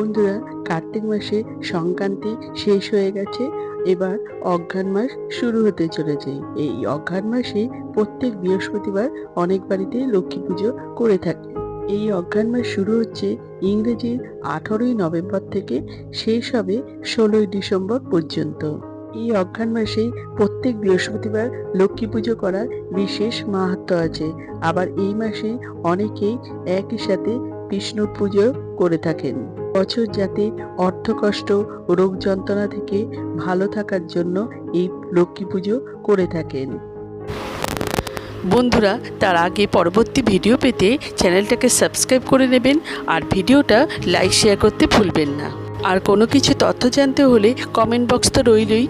বন্ধুরা, কার্তিক মাসে সংক্রান্তি শেষ হয়ে গেছে। এবার অঘ্রান মাস শুরু হতে চলেছে। এই অঘ্রান মাসে প্রত্যেক বৃহস্পতিবার অনেক বাড়িতে লক্ষ্মী পুজো করে থাকে। এই অজ্ঞান মাস শুরু হচ্ছে ইংরেজির আঠারোই নভেম্বর থেকে, শেষ হবে ষোলোই ডিসেম্বর পর্যন্ত। এই অঘ্রান মাসে প্রত্যেক বৃহস্পতিবার লক্ষ্মী পুজো করার বিশেষ মাহাত্ম্য আছে। আবার এই মাসে অনেকেই একই সাথে বিষ্ণু পুজো করে থাকেন। বছর যাতে অর্থকষ্ট রোগ যন্ত্রণা থেকে ভালো থাকার জন্য এই লক্ষ্মী পুজো করে থাকেন। বন্ধুরা তার আগে পরবর্তী ভিডিও পেতে চ্যানেলটাকে সাবস্ক্রাইব করে নেবেন আর ভিডিওটা লাইক শেয়ার করতে ভুলবেন না। আর কোনো কিছু তথ্য জানতে হলে কমেন্ট বক্স তো রইলই।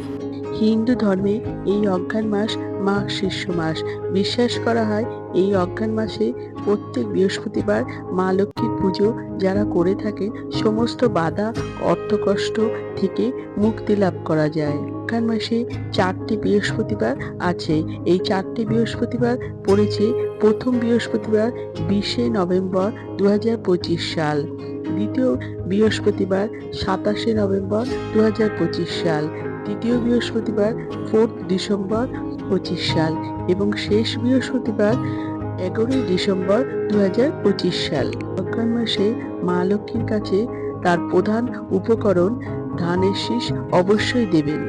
হিন্দু ধর্মে এই অজ্ঞান মাস মাঘ শীর্ষ মাস। বিশ্বাস করা হয়, এই অজ্ঞান মাসে প্রত্যেক বৃহস্পতিবার মা লক্ষ্মীর পুজো যারা করে থাকে সমস্ত বাধা, অর্থকষ্ট থেকে মুক্তি লাভ করা যায়। অজ্ঞান মাসে চারটি বৃহস্পতিবার আছে। এই চারটি বৃহস্পতিবার পড়েছে প্রথম বৃহস্পতিবার বিশে নভেম্বর দু হাজার পঁচিশ সাল। দ্বিতীয় বৃহস্পতিবার সাতাশে নভেম্বর দু হাজার পঁচিশ সাল। তৃতীয় বৃহস্পতিবার ফোর্থ ডিসেম্বর সাল এবং শেষ বৃহস্পতিবার এগারোই ডিসেম্বর দু সাল। অজ্ঞান মাসে মা লক্ষ্মীর কাছে তার প্রধান উপকরণ ধানের শীষ অবশ্যই দেবেন।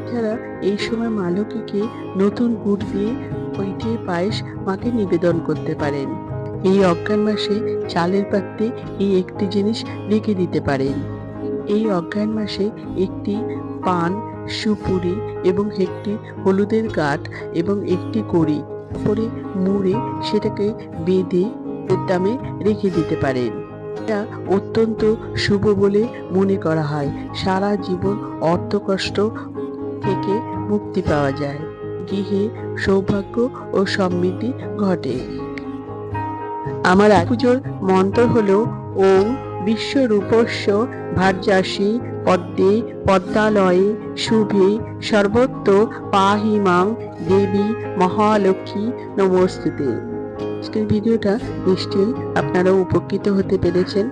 এছাড়া এই সময় মা লক্ষ্মীকে নতুন গুড় দিয়ে পিঠে পায়েস মাকে নিবেদন করতে পারেন। এই অজ্ঞান মাসে চালের পাত্রে এই একটি জিনিস রেখে দিতে পারেন। এই অজ্ঞান মাসে একটি পান সুপুরি এবং একটি হলুদের গাঁঠ এবং একটি কড়ি। পরে মুড়ে সেটাকে বেঁধে দামে রেখে দিতে পারেন এটা অত্যন্ত শুভ বলে মনে করা হয়। সারা জীবন অর্থকষ্ট থেকে মুক্তি পাওয়া যায়। গৃহে সৌভাগ্য ও সমৃদ্ধি ঘটে। আমার পুজোর মন্ত্র হলো, ওম বিশ্বরূপস্য ভার্যাসী পদ্মে পদ্মালয়ে শুভে সর্বত্র পাহি মাং দেবী মহালক্ষ্মী নমস্তুতে। আজকের ভিডিওটা নিশ্চয়ই আপনারা উপকৃত হতে পেরেছেন।